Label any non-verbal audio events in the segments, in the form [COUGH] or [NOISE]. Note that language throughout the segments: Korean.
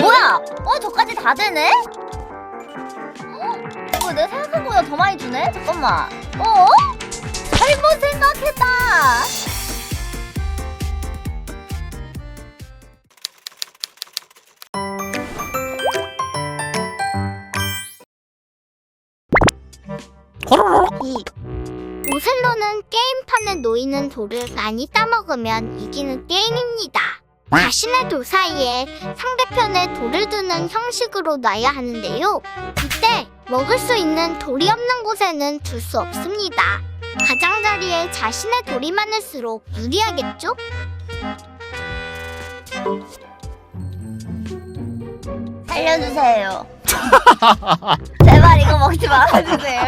뭐야? 어 저까지 다 되네? 어? 이거 내가 생각한 거보다 더 많이 주네? 잠깐만. 어? 잘못 생각했다. 이 오셀로는 게임판에 놓이는 돌을 많이 따먹으면 이기는 게임입니다. 자신의 돌 사이에 상대편의 돌을 두는 형식으로 놔야 하는데요. 이때 먹을 수 있는 돌이 없는 곳에는 둘 수 없습니다. 가장자리에 자신의 돌이 많을수록 유리하겠죠? 살려주세요. [LAUGHS] 제발 이거 먹지 말아주세요.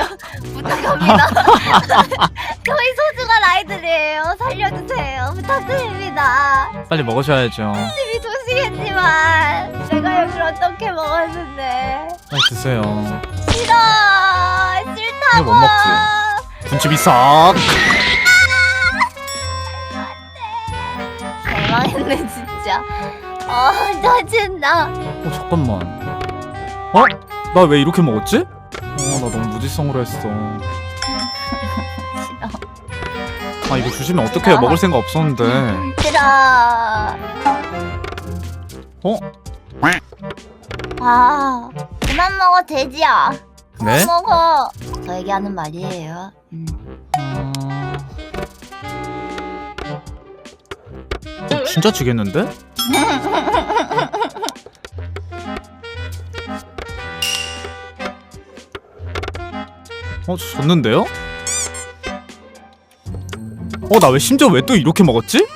부탁합니다. [LAUGHS] 저희 소중한 아이들이에요. 살려주세요. 부탁드립니다. 빨리 먹으셔야죠. 집이 조시겠지만 제가 여기를 어떻게 먹었는데 빨리 드세요. 싫어 싫다고 못 먹지. 군침이 싹. 대망했네 진짜 어 짜증나 어 잠깐만. 어? 나 왜 이렇게 먹었지? 어 무지성으로 했어. 아 이거 주시면 어떡해요? 먹을 생각 없었는데. 싫어 어? 아 그만 먹어 돼지야 그만 네? 먹어 저에게 하는 말이에요 음. 진짜 지겠는데? [LAUGHS] 어, 저 졌는데요? 어, 나 왜 심지어 왜 또 이렇게 먹었지?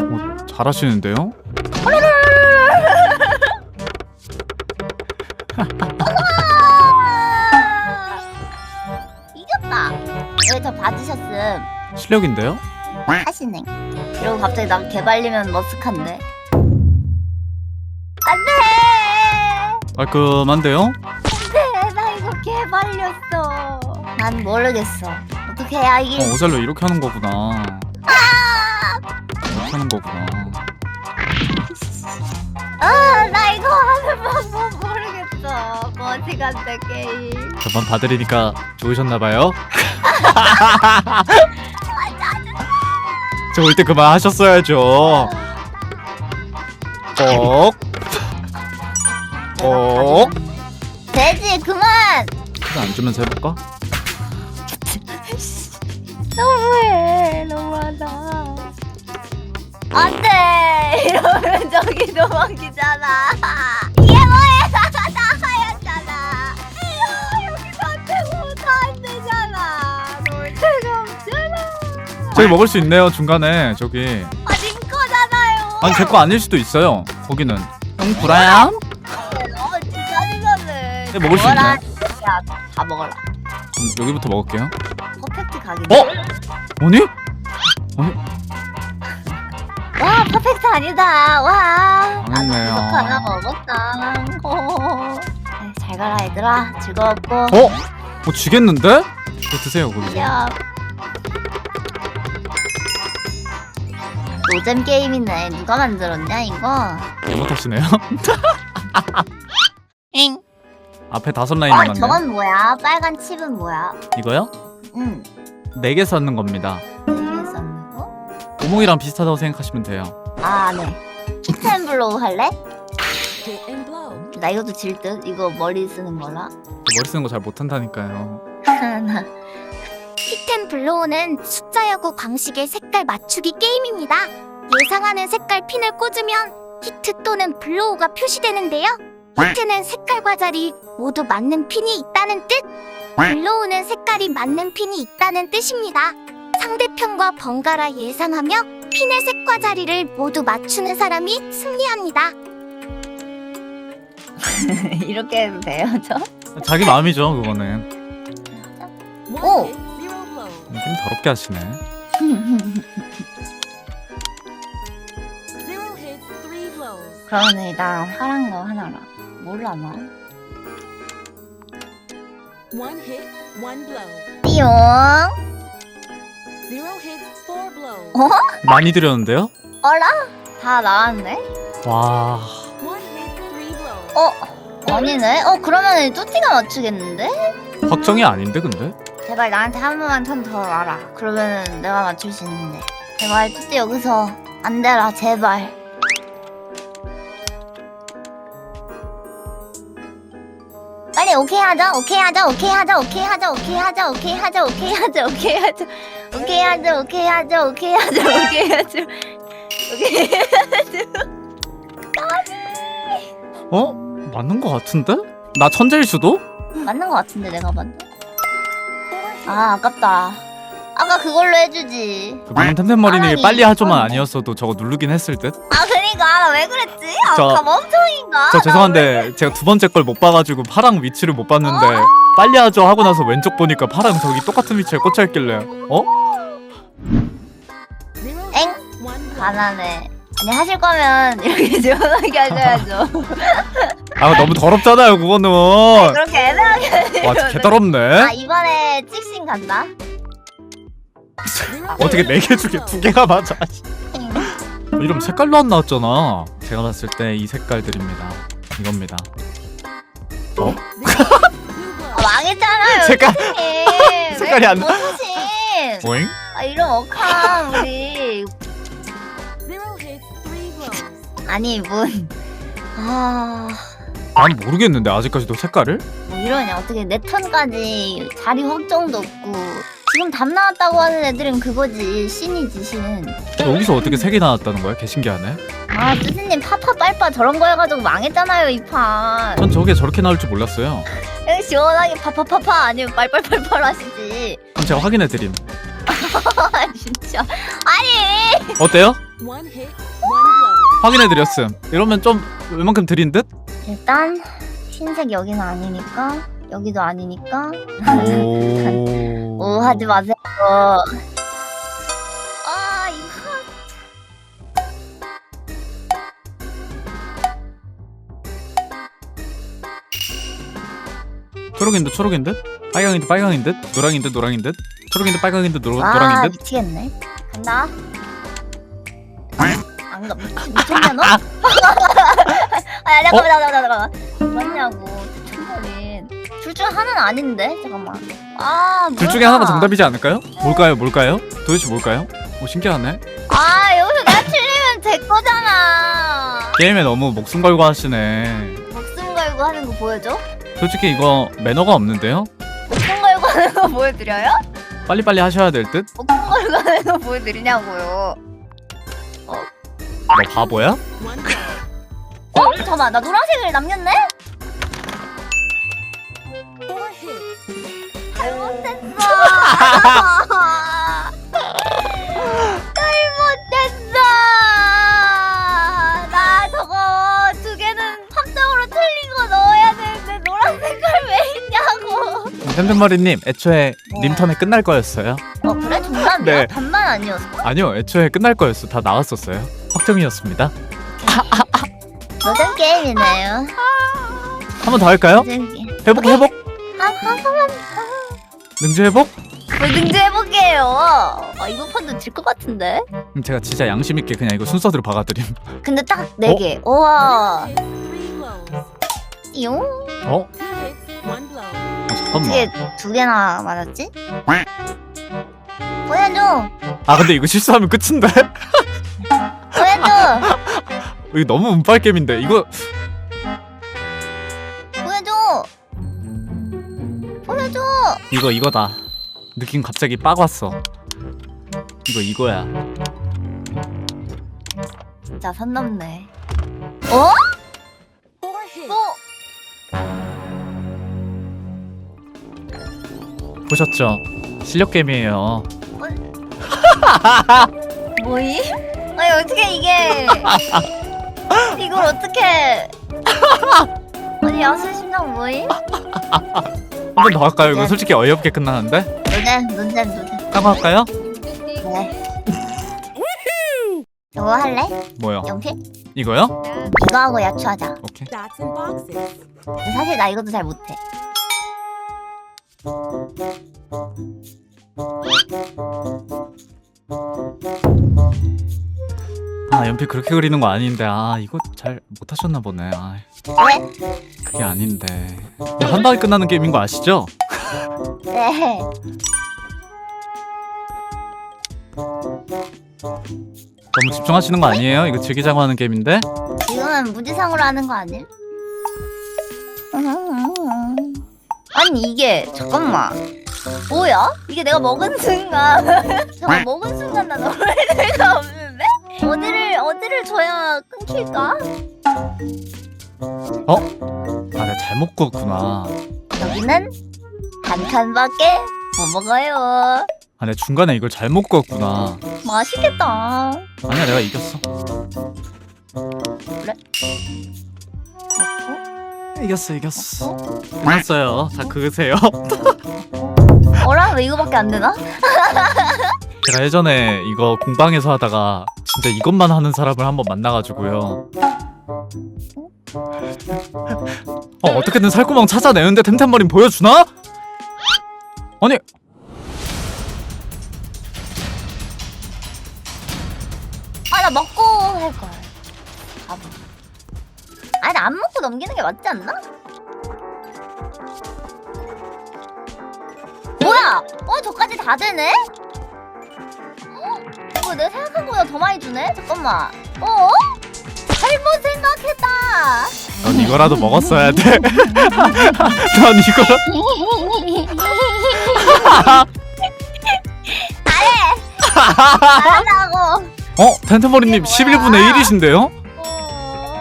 어, 잘하시는데요? 아, 이겼다 왜저 봐주셨음 실력인데요? 하시네 그리고 갑자기 나 개발리면 머쓱한데 안돼 깔끔한데요? 개발렸어 난 모르겠어 어떻게 해야 이길 어, 오셀로 이렇게 하는 거구나. 이렇게 하는 거구나. 아, 나 이거 하는 방법 모르겠어. 머지간데 게임. 저번 봐드리니까 좋으셨나봐요. [LAUGHS] 저 올 때 그만 하셨어야죠. 꼭. 꼭. 그거 안 주면서 해볼까? 너무해, 너무하다. 안돼. 이러면 저기 도망기잖아. 이게 뭐야? 나가였잖아. 이거 여기서 안 되고 다안 되잖아. 놀 데가 없잖아. 저기 먹을 수 있네요 중간에 저기. 아닌 거잖아요. 아니 제 거 아닐 수도 있어요. 거기는. 형 불아야? 어, 진짜 이거는. 네, 먹을 수 있네. 야, 다 먹어라. 음, 여기부터 먹을게요. 퍼펙트 각이네. 어? 아니? [LAUGHS] 와 퍼펙트 아니다 와 망했네요. 구석 하나 먹었다 어. 에이, 잘 가라 얘들아 즐거웠고 어? 뭐 지겠는데? 이거 드세요 거기서. 야 노잼 게임이네 누가 만들었냐 이거 잘못하시네요. [LAUGHS] 엥 앞에 다섯 라인 어, 남았네. 저건 뭐야 빨간 칩은 뭐야 이거요? 응 네 개 쌓는 겁니다. 되게 썼는 거? 오목이랑 비슷하다고 생각하시면 돼요. 아네 킥텐블로우 할래? Hit and blow. 나 이것도 질 듯 이거 머리 쓰는 거라 머리 쓰는 거 잘 못한다니까요. [LAUGHS] 하나 킥텐 블로우는 숫자 야구 방식의 색깔 맞추기 게임입니다. 예상하는 색깔 핀을 꽂으면 히트 또는 블로우가 표시되는데요. 히트는 색깔과 자리 모두 맞는 핀이 있다는 뜻. 블로우는 색깔이 맞는 핀이 있다는 뜻입니다. 상대편과 번갈아 예상하며 핀의 색과 자리를 모두 맞추는 사람이 승리합니다. [LAUGHS] 이렇게 해도 돼요 저? 자기 마음이죠 그거는. Blow. 좀 더럽게 하시네. 그러면 일단 파란 거 하나라. 몰라 나. One hit, one blow. 띠용. Zero hits, four blows. 어? 많이 드렸는데요? 어라? 다 나왔네? 와 One hit, three blows. 어? 아니네? 어 그러면은 뚜띠가 맞추겠는데? 확정이 아닌데 근데? 제발 나한테 한 번만 턴더 와라 그러면은 내가 맞출 수 있는데 제발 뚜띠 여기서 안 되라 제발 빨리 오케이 하자 오케이 하자 오케이 하자 오케이 하자 오케이 하자 오케이 하자 오케이 하자 오케이 하자 오케이 하자 오케이 하자 오케이 하자 오케이 하자 오케이 어? 맞는 거 같은데? 나 천재일 수도? 맞는 거 같은데 내가 봤는아 아깝다 아까 그걸로 해주지 그 방금 템템머리님이 아니, 빨리 하죠만 아니었어도 저거 누르긴 했을 듯? 아 그니까 왜 그랬지? 저- 아까 멍청인가? 저 죄송한데 제가 두 번째 걸 못 봐가지고 파랑 위치를 못 봤는데 어? 빨리 하죠 하고 나서 왼쪽 보니까 파랑 저기 똑같은 위치에 꽂혀 있길래 어? Zero 엥? 가난해 아니 하실 거면 이렇게 [LAUGHS] 시원하게 하셔야죠 [LAUGHS] 아 너무 더럽잖아요 그거는 와 그렇게 애매하게 진짜 아 개더럽네 이번에 찍신 간다 [LAUGHS] 어떻게 네 개 중에 두 개가 맞아 어, 이러면 색깔로 안 나왔잖아 제가 봤을 때 이 색깔들입니다 이겁니다 아, blows. [LAUGHS] 망했잖아요 [LAUGHS] 색깔. [LAUGHS] 색깔이 왜 안 나- 못하신 보잉? 아 이런 억함 우리 Zero hits, three blows. 아니 문아 난 모르겠는데 아직까지도 색깔을? 뭐 이러냐 어떻게 내 턴까지 자리 확정도 없고 지금 답 나왔다고 하는 애들은 그거지 신이지 신. 여기서 어떻게 색이 나왔다는 거야? 개 신기하네 아 뚜지님 파파 빨빠 저런 거 해가지고 망했잖아요 이 판. 전 저게 저렇게 나올 줄 몰랐어요 [LAUGHS] 그냥 시원하게 파파파파 아니면 빨빨빨빨 하시지. 그럼 제가 확인해 드림 아 [LAUGHS] 진짜 아니 어때요? One hit, one blow. 확인해 드렸음 이러면 좀 웬만큼 드린 듯? 일단 흰색 여기는 아니니까 여기도 아니니까 오... 오 하지 마세요. 아 이거 초록인 듯 초록인 듯 빨강인 듯 빨강인 듯 노랑인 듯 노랑인 듯 초록인 듯 빨강인 듯 노, 아 노랑인 듯 미치겠네. 간다. 안 가. 미쳤냐 너? [LAUGHS] 아 잠깐만 잠깐만 잠깐만. 대충거린. 둘중 하나는 아닌데 잠깐만. 아 둘 중에. 하나가 정답이지 않을까요? 뭘까요 뭘까요? 도대체 뭘까요? 오 신기하네 아 여기서 내가 틀리면 제 거잖아. 게임에 너무 목숨 걸고 하시네 목숨 걸고 하는 거 보여줘? 솔직히 이거 매너가 없는데요? 목숨 걸고 하는 거 보여드려요? 빨리빨리 하셔야 될 듯? 목숨 걸고 하는 거 보여드리냐고요. 너 바보야? One blow. 어? 잠깐만 나 노란색을 남겼네? 잘못했어. 나 저거 두 개는 합정으로 틀린 거 넣어야 되는데 노란 색깔 왜 있냐고. 템템머리님 애초에 네. 님 턴에 끝날 거였어요 어 그래 정답이야? 네. 반만 아니었어? 아니요 애초에 끝날 거였어 다 나왔었어요 확정이었습니다 무슨 게임이네요. 한 번 더 할까요? 게임? 회복 회복 한, 한 번만 능주 회복? 뭐 능주해볼게요. 아 이번 판도 질 것 같은데? 그럼 제가 진짜 양심 있게 그냥 이거 순서대로 박아드림 근데 딱 네 어? 개. 우와. Three blows. 띠용? 어? Two hits, one blow. 어 잠깐만 어떻게 두 개나 맞았지? 보여줘. 아 근데 이거 실수하면 끝인데? 보여줘. [LAUGHS] 이거 너무 운빨 게임인데 이거 보여줘. 보여줘. 이거 이거다 느낌 갑자기 빡 왔어 이거 이거야 진짜 선 넘네. 어? 뭐? 보셨죠? 실력 게임이에요 [LAUGHS] 뭐이? 아니 어떻게 이게? [LAUGHS] 이걸 어떻게? 아니 야수 심장 뭐이? 한 번 더 할까요? 이거 솔직히 어이없게 끝나는데? 노잼 노잼 노잼. 딴거 할까요? 네. 이거 할래? 뭐요? 연필? 이거요? 이거 하고 야추하자. 오케이 Stacks and boxes. 근데 사실 나 이것도 잘 못해. 아 연필 그렇게 그리는 거 아닌데 아 이거 잘 못하셨나 보네 아 왜? 그게 아닌데 이거 한 방에 끝나는 게임인 거 아시죠? 네. 너무 집중하시는 거 아니에요? 이거 즐기자고 하는 게임인데 지금은 무지성으로 하는 거 아님? 아니 이게 잠깐만 뭐야? 이게 내가 먹은 순간 [LAUGHS] 잠깐 먹은 순간 나 넣을 데가 없는데? 어디를 어디를 줘야 끊길까? 아 내가 잘못 구웠구나 여기는 한 칸밖에 못 먹어요 아 내가 중간에 이걸 잘못 구웠구나. 맛있겠다. 아니야 내가 이겼어. 이겼어 이겼어. 끝났어요. 다 그으세요. 어라? 왜 이거밖에 안 되나? [LAUGHS] 제가 예전에 이거 공방에서 하다가 진짜 이것만 하는 사람을 한번 만나가지고요. 어 어떻게든 살구멍 찾아내는데 템템머린 보여주나? 아니 나 먹고 할걸 바보 아니 안 먹고 넘기는 게 맞지 않나? 뭐야? 어 저까지 다 되네? 어? 이거 내가 생각한 거보다 더 많이 주네? 잠깐만 어? 잘못 생각했다 넌 이거라도 먹었어야 돼. [LAUGHS] 넌 이거 잘하고 [LAUGHS] [LAUGHS] 어 텐트머리님 이게 뭐야? 11분의 1이신데요?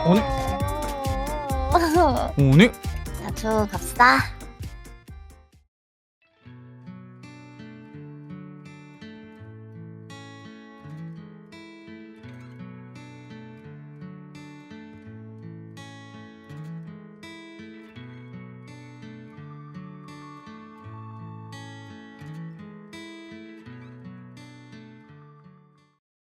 아니? 아니 [LAUGHS] 자, 오니 쭉 갑시다